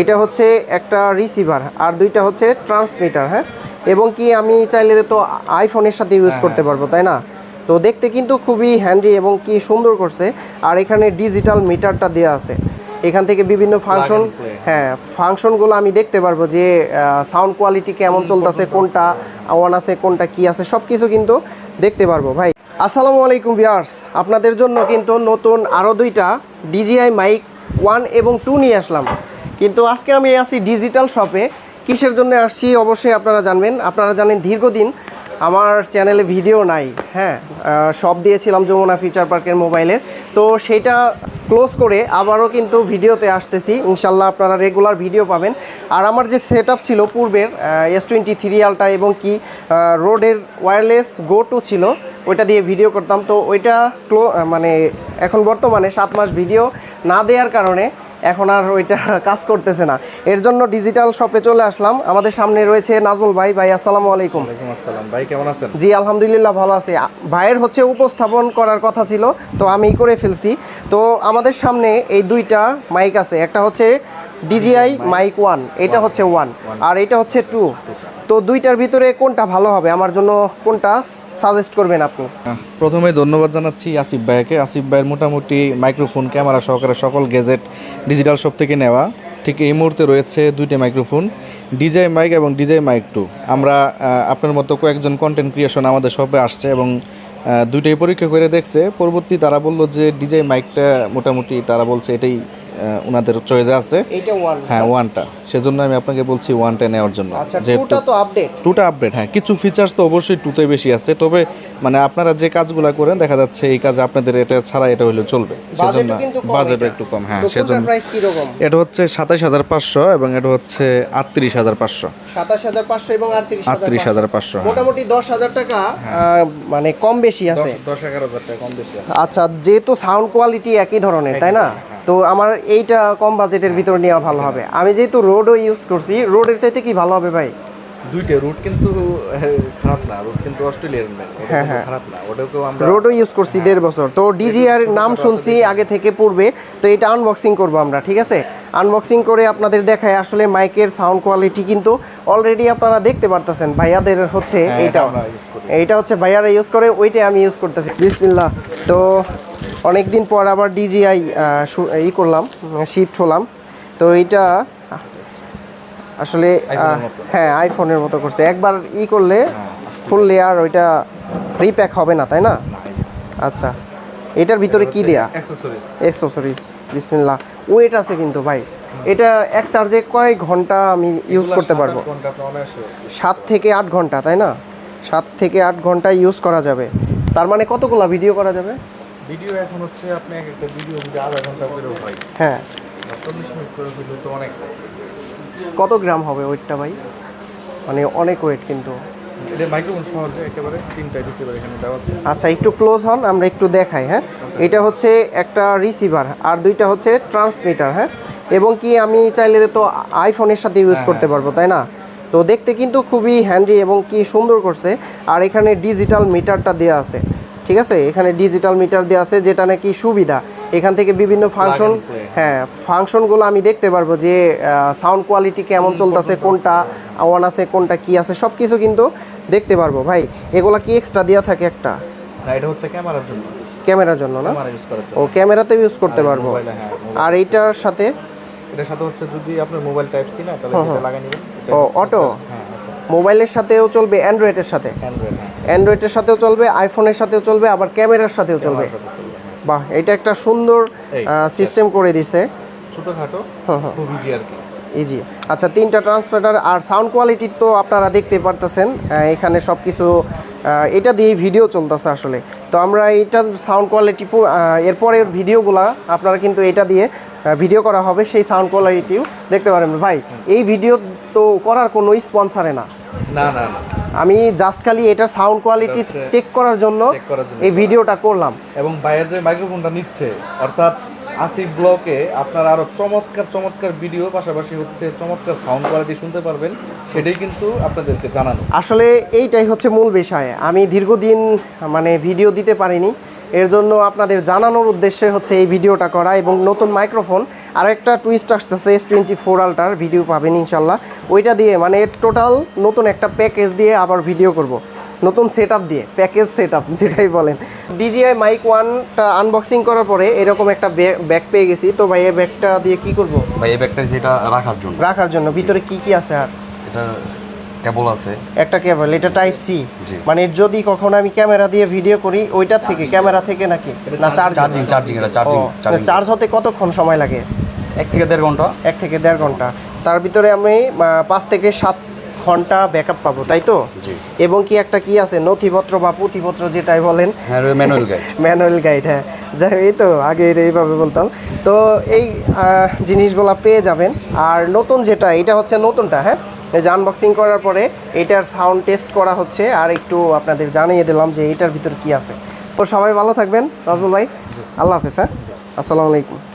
এটা হচ্ছে একটা রিসিভার আর দুইটা হচ্ছে ট্রান্সমিটার হ্যাঁ? এবং কি আমি চাইলে তো আইফোনের সাথে ইউজ করতে পারব তাই না? তো দেখতে কিন্তু খুবই হ্যান্ডি এবং কি সুন্দর করছে। আর এখানে ডিজিটাল মিটারটা দেওয়া আছে। এখান থেকে বিভিন্ন ফাংশন হ্যাঁ ফাংশনগুলো আমি দেখতে পারব যে সাউন্ড কোয়ালিটি কেমন চলতেছে কোনটা ওয়ান আছে কোনটা কি আছে সব কিছু কিন্তু দেখতে পারব ভাই। আসসালামু আলাইকুম ভিউয়ার্স আপনাদের জন্য কিন্তু নতুন আরও দুইটা ডিজিআই মাইক ওয়ান এবং টু নিয়ে আসলাম। কিন্তু আজকে আমি আছি ডিজিটাল শপে কিসের জন্য আসছি অবশ্যই আপনারা জানবেন। আপনারা জানেন দীর্ঘদিন আমার চ্যানেলে ভিডিও নাই হ্যাঁ? সব দিয়েছিলাম যমুনা ফিচার পার্কের মোবাইলের তো সেটা ক্লোজ করে আবারও কিন্তু ভিডিওতে আসতেছি। ইনশাল্লাহ আপনারা রেগুলার ভিডিও পাবেন। আর আমার যে সেট ছিল পূর্বের এস টোয়েন্টি থ্রি আলটা এবং কি রোডের ওয়্যারলেস গো টু ছিল, ওইটা দিয়ে ভিডিও করতাম। তো ওইটা ক্লো মানে এখন বর্তমানে সাত মাস ভিডিও না দেওয়ার কারণে এখন আর ওইটা কাজ করতেছে না। এর জন্য ডিজিটাল শপে চলে আসলাম। আমাদের সামনে রয়েছে নাজমুল ভাই। ভাই আসসালামু আলাইকুম। আসসালাম। ভাই কেমন আছেন? জি আলহামদুলিল্লাহ ভালো আছি। ভাইয়ের হচ্ছে উপস্থাপন করার কথা ছিল তো আমি করে ফেলছি। তো আমাদের সামনে এই দুইটা মাইক আছে। একটা হচ্ছে ডিজিআই মাইক ওয়ান এটা হচ্ছে ওয়ান আর এটা হচ্ছে টু তো দুইটার ভিতরে কোনটা ভালো হবে? আমার জন্য কোনটা সাজেস্ট করবেন আপনি? প্রথমে ধন্যবাদ জানাচ্ছি আসিফ ভাইকে। আসিফ ভাইয়ের মোটামুটি মাইক্রোফোন ক্যামেরা সহকারে সকল গেজেট ডিজিটাল শপ থেকে নেওয়া। ঠিক এই মুহূর্তে রয়েছে দুইটা মাইক্রোফোন ডিজাই মাইক এবং ডিজাই মাইক টু আমরা আপনার মতো কয়েকজন কন্টেন্ট ক্রিয়েশন আমাদের শপে আসছে এবং দুইটাই পরীক্ষা করে দেখছে। পরবর্তী তারা বলল যে ডিজাই মাইকটা মোটামুটি তারা বলছে এটাই ওনাদের চয়েসে আছে। এইটা ওয়ান হ্যাঁ ওয়ানটা সেজন্য আমি আপনাকে বলছি ওয়ানটা নেওয়ার জন্য। আচ্ছা টুটা তো আপডেট টুটা আপডেট হ্যাঁ কিছু ফিচার্স তো অবশ্যই টুতে বেশি আছে তবে মানে আপনারা যে কাজগুলো করেন দেখা যাচ্ছে এই কাজে আপনাদের এটা ছাড়া এটা হলে চলবে। সেজন্য বাজেট একটু কম হ্যাঁ সেজন্য প্রাইস কি রকম এটা হচ্ছে সাতাইশ হাজার পাঁচশো এবং এটা হচ্ছে আটত্রিশ হাজার পাঁচশো। সাতাশ হাজার পাঁচশো এবং আটত্রিশ আটত্রিশ হাজার পাঁচশো মোটামুটি দশ হাজার টাকা আহ, মানে কম বেশি আছে। দশ এগারো হাজার টাকা কম বেশি আছে। আচ্ছা যেহেতু সাউন্ড কোয়ালিটি একই ধরনের তাই না? তো আমার এইটা কম বাজেটের ভিতর নেওয়া ভালো হবে। আমি যেহেতু রোডও ইউজ করছি রোডের চাইতে কি ভালো হবে ভাই? দুইটা রুট কিন্তু খারাপ না রুট কিন্তু অস্ট্রেলিয়ার হ্যাঁ, হ্যাঁ। খারাপ না ওটাকেও আমরা রোডও ইউজ করছি দেড় বছর। তো ডিজিআর নাম শুনছি আগে থেকে পূর্বে তো এটা আনবক্সিং করব আমরা ঠিক আছে? আনবক্সিং করে আপনাদের দেখায় আসলে মাইকের সাউন্ড কোয়ালিটি কিন্তু অলরেডি আপনারা দেখতে পারতেছেন ভাইয়াদের হচ্ছে হ্যাঁ, এইটা। এইটা হচ্ছে ভাইয়ারা ইউজ করে ওইটাই আমি ইউজ করতেছি। বিসমিল্লাহ। তো অনেক দিন পর আবার ডিজিআই ই করলাম শিফট হলাম। তো এইটা আসলে। হ্যাঁ আইফোনের মতো করছে। একবার ই করলে খুললে আর ওইটা রিপ্যাক হবে না তাই না? আচ্ছা এটার ভিতরে কি দেয়া? অ্যাক্সেসরিজ বিসমিল্লাহ। ওয়েট আছে কিন্তু ভাই এটা এক চার্জে কয় ঘণ্টা আমি ইউজ করতে পারব? সাত থেকে আট ঘণ্টা তাই না? সাত থেকে আট ঘণ্টা ইউজ করা যাবে। তার মানে কতগুলা ভিডিও করা যাবে? ভিডিও এখন হচ্ছে আপনি এক একটা ভিডিও যদি আধা ঘণ্টা করে হয় হ্যাঁ। চল্লিশ মিনিট করে হইলে তো অনেক। কত গ্রাম হবে ওয়েটটা ভাই? মানে অনেক ওয়েট কিন্তু। এটা মাইক্রোফোন সহজে একেবারে তিনটা রিসিভার এখানে দেওয়া আছে। আচ্ছা একটু ক্লোজ হন আমরা একটু দেখাই হ্যাঁ? এটা হচ্ছে একটা রিসিভার আর দুইটা হচ্ছে ট্রান্সমিটার হ্যাঁ? এবং কি আমি চাইলে তো আইফোনের সাথে ইউজ করতে পারব তাই না? তো দেখতে কিন্তু খুবই হ্যান্ডি এবং কি সুন্দর করছে। আর এখানে ডিজিটাল মিটারটা দেওয়া আছে। ঠিক আছে? এখানে ডিজিটাল মিটার দেওয়া আছে যেটা নাকি সুবিধা। এখান থেকে বিভিন্ন ফাংশন হ্যাঁ ফাংশনগুলো আমি দেখতে পারব যে সাউন্ড কোয়ালিটি কেমন চলতেছে কোনটা ওয়ান আছে কোনটা কি আছে সব কিছু কিন্তু দেখতে পারব। ভাই এগুলা কি এক্সট্রা দেওয়া থাকে একটা? এটা হচ্ছে ক্যামেরার জন্য। ক্যামেরার জন্য না? ও ক্যামেরাতে ইউজ করতে পারব। হ্যাঁ। আর এইটার সাথে? এটার সাথে হচ্ছে যদি আপনার মোবাইল টাইপ সি না তাহলে লাগিয়ে নেবেন। ও? হ্যাঁ মোবাইলের সাথেও চলবে অ্যান্ড্রয়েডের সাথে। হ্যাঁ। অ্যান্ড্রয়েডের সাথেও চলবে আইফোনের সাথেও চলবে আবার ক্যামেরার সাথেও চলবে। হ্যাঁ। বাহ এটা একটা সুন্দর সিস্টেম করে দিছে। ছোটোখাটো হুম হুম খুব ইজি আর কি। ইজি আচ্ছা তিনটা ট্রান্সমিটার আর সাউন্ড কোয়ালিটি তো আপনারা দেখতে পারতেছেন এখানে সব কিছু এটা দিয়ে ভিডিও চলতেছে আসলে। তো আমরা এইটা সাউন্ড কোয়ালিটি এরপরের ভিডিওগুলা আপনারা কিন্তু এটা দিয়ে ভিডিও করা হবে সেই সাউন্ড কোয়ালিটিও দেখতে পারেন ভাই এই ভিডিও তো করার কোনো স্পন্সারে না। না না আমি জাস্ট খালি এটার সাউন্ড কোয়ালিটি চেক করার জন্য এই ভিডিওটা করলাম। এবং বাইরের যে মাইক্রোফোনটা নিচ্ছে অর্থাৎ আসিফ ব্লকে আপনারা আরও চমৎকার চমৎকার ভিডিও, পাশাপাশি হচ্ছে চমৎকার সাউন্ড কোয়ালিটি শুনতে পারবেন, সেটাই কিন্তু আপনাদেরকে জানানো। আসলে এইটাই হচ্ছে মূল বিষয়। আমি দীর্ঘদিন মানে ভিডিও দিতে পারিনি। এর জন্য আপনাদের জানানোর উদ্দেশ্যে হচ্ছে এই ভিডিওটা করা এবং নতুন মাইক্রোফোন আর একটা টুইস্ট আসতেছে S twenty four ultra video পাবেন ইনশাল্লাহ। ওইটা দিয়ে মানে টোটাল নতুন একটা প্যাকেজ দিয়ে আবার ভিডিও করব। নতুন সেট দিয়ে প্যাকেজ সেট যেটাই বলেন। ডিজিআই মাইক ওয়ানটা আনবক্সিং করার পরে এরকম একটা ব্যাগ পেয়ে গেছি। তো ভাই এই ব্যাগটা দিয়ে কি করব? ভাই এই ব্যাগটা যেটা রাখার জন্য। রাখার জন্য। ভিতরে কি কি আছে আর? এটা কেবল আছে। একটা কেবল এটা টাইপ সি মানে যদি কখনো আমি ক্যামেরা দিয়ে ভিডিও করি ওইটার থেকে ক্যামেরা থেকে নাকি? না চার্জ চার্জিং চার্জিং এটা চার্জিং চার্জিং চার্জ হতে কতক্ষণ সময় লাগে? এক থেকে দেড় ঘণ্টা। এক থেকে দেড় ঘণ্টা। তার ভিতরে আমি পাঁচ থেকে সাত ঘণ্টা ব্যাকআপ পাবো তাই তো? এবং কি একটা কি আছে? নথিপত্র বা পুঁথিপত্র যেটাই বলেন। ম্যানুয়াল গাইড ম্যানুয়াল গাইড হ্যাঁ। যাই এই তো আগে এইভাবে বলতাম। তো এই জিনিসগুলা পেয়ে যাবেন। আর নতুন যেটা এটা হচ্ছে নতুনটা হ্যাঁ? যে আনবক্সিং করার পরে এটার সাউন্ড টেস্ট করা হচ্ছে। আর একটু আপনাদের জানিয়ে দিলাম যে এটার ভিতর কি আছে। তো সবাই ভালো থাকবেন নাজমুল ভাই। আল্লাহ হাফেজ হ্যাঁ? আসসালামু আলাইকুম।